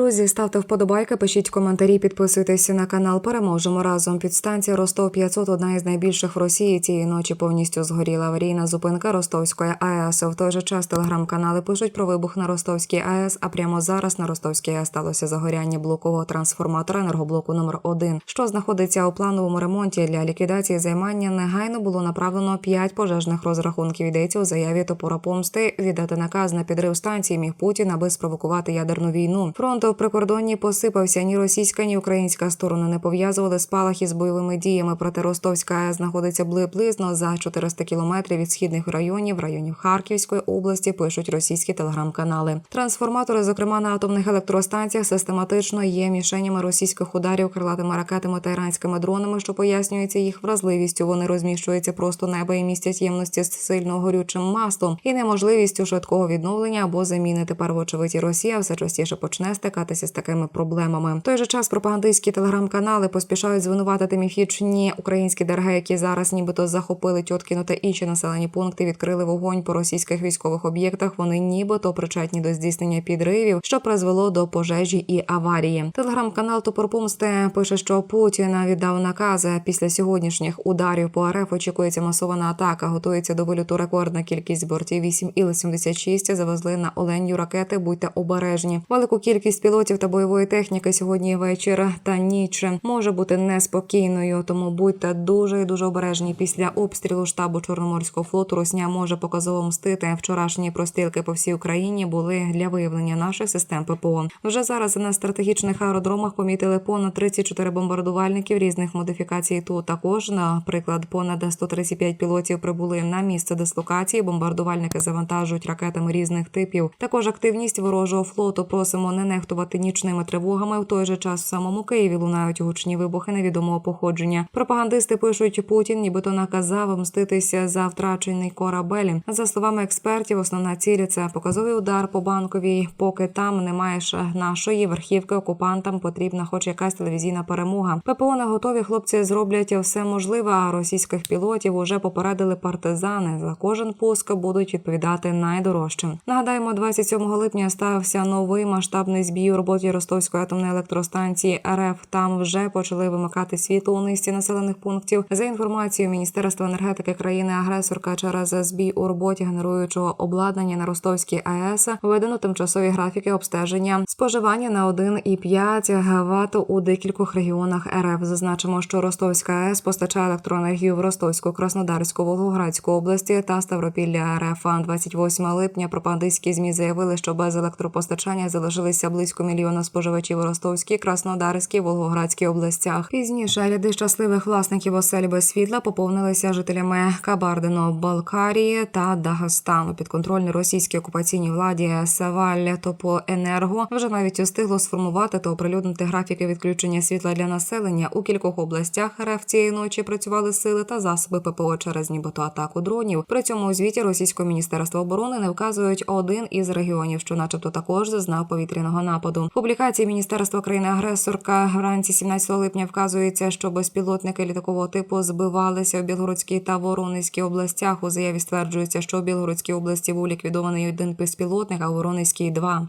Друзі, ставте вподобайки, пишіть коментарі, підписуйтесь на канал. Переможемо разом. Підстанція Ростов 500 одна із найбільших в Росії. Цієї ночі повністю згоріла аварійна зупинка Ростовської АЕС. В той же час телеграм-канали пишуть про вибух на Ростовській АЕС. А прямо зараз на Ростовській АЕС сталося загоряння блокового трансформатора енергоблоку номер 1 що знаходиться у плановому ремонті для ліквідації займання. Негайно було направлено 5 пожежних розрахунків. Йдеться у заяві топора помсти віддати наказ на підрив станції міг Путін, аби спровокувати ядерну війну. Фронт в прикордонні посипався. Ні російська, ні українська сторони не пов'язували спалахи з бойовими діями. Проте Ростовська АЕС знаходиться приблизно за 400 кілометрів від східних районів, районів Харківської області. Пишуть російські телеграм-канали. Трансформатори, зокрема на атомних електростанціях, систематично є мішенями російських ударів крилатими ракетами та іранськими дронами, що пояснюється їх вразливістю. Вони розміщуються просто неба і містять ємності з сильно горючим маслом і неможливістю швидкого відновлення або заміни. Тепер, вочевидь, Росія все частіше почне стикатися з такими проблемами. В той же час пропагандистські телеграм-канали поспішають звинуватити міфічні українські ДРГ, які зараз нібито захопили Тьоткіно та інші населені пункти, відкрили вогонь по російських військових об'єктах. Вони нібито причетні до здійснення підривів, що призвело до пожежі і аварії. Телеграм-канал Топорпомсте пише, що Путін віддав накази після сьогоднішніх ударів по РФ. Очікується масована атака. Готується до виліту рекордна кількість бортів. 8 Іл-76 завезли на Оленю ракети. Будьте обережні. Велику кількість пілотів та бойової техніки сьогодні вечір та ніч може бути неспокійною. Тому будьте дуже і дуже обережні. Після обстрілу штабу Чорноморського флоту Росня може показово мстити. Вчорашні прострілки по всій Україні були для виявлення наших систем ППО. Вже зараз на стратегічних аеродромах помітили понад 34 бомбардувальників різних модифікацій. Тут також, наприклад, понад 135 пілотів прибули на місце дислокації. Бомбардувальники завантажують ракетами різних типів. Також активність ворожого флоту просимо не нехтувати нічними тривогами. В той же час в самому Києві лунають гучні вибухи невідомого походження. Пропагандисти пишуть, Путін нібито наказав мститися за втрачений корабель. За словами експертів, основна ціль це показовий удар по банковій. Поки там немає нашої верхівки, окупантам потрібна, хоч якась телевізійна перемога. ППО не готові. Хлопці зроблять все можливе. А російських пілотів уже попередили партизани. За кожен пуск будуть відповідати найдорожчим. Нагадаємо, 27 липня стався новий масштабний збій у роботі Ростовської атомної електростанції РФ. Там вже почали вимикати світло у низці населених пунктів. За інформацією Міністерства енергетики країни-агресорка через збій у роботі генеруючого обладнання на Ростовській АЕС введено тимчасові графіки обстеження споживання на 1,5 ГВт у декількох регіонах РФ. Зазначимо, що Ростовська АЕС постачає електроенергію в Ростовську, Краснодарську, Волгоградську області та Ставропілля РФ. 28 липня пропагандистські змі заявили, що без електропостачання залишилися близько мільйона споживачів у Ростовській, Краснодарській, Волгоградській областях. Пізніше ряди щасливих власників осель без світла поповнилися жителями Кабардино-Балкарії та Дагестану. Підконтрольні російській окупаційній владі Саваль Топоенерго вже навіть встигло сформувати та оприлюднити графіки відключення світла для населення у кількох областях. РФ цієї ночі працювали сили та засоби ППО через нібито атаку дронів. При цьому у звіті російського міністерства оборони не вказують один із регіонів, що, начебто, також зазнав повітряного нападу. В Публікації міністерства країни-агресорка вранці 17 липня вказується, що безпілотники літакового типу збивалися в Білгородській та Воронезькій областях. У заяві стверджується, що в Білгородській області був ліквідований один безпілотник, а у Воронезькій два.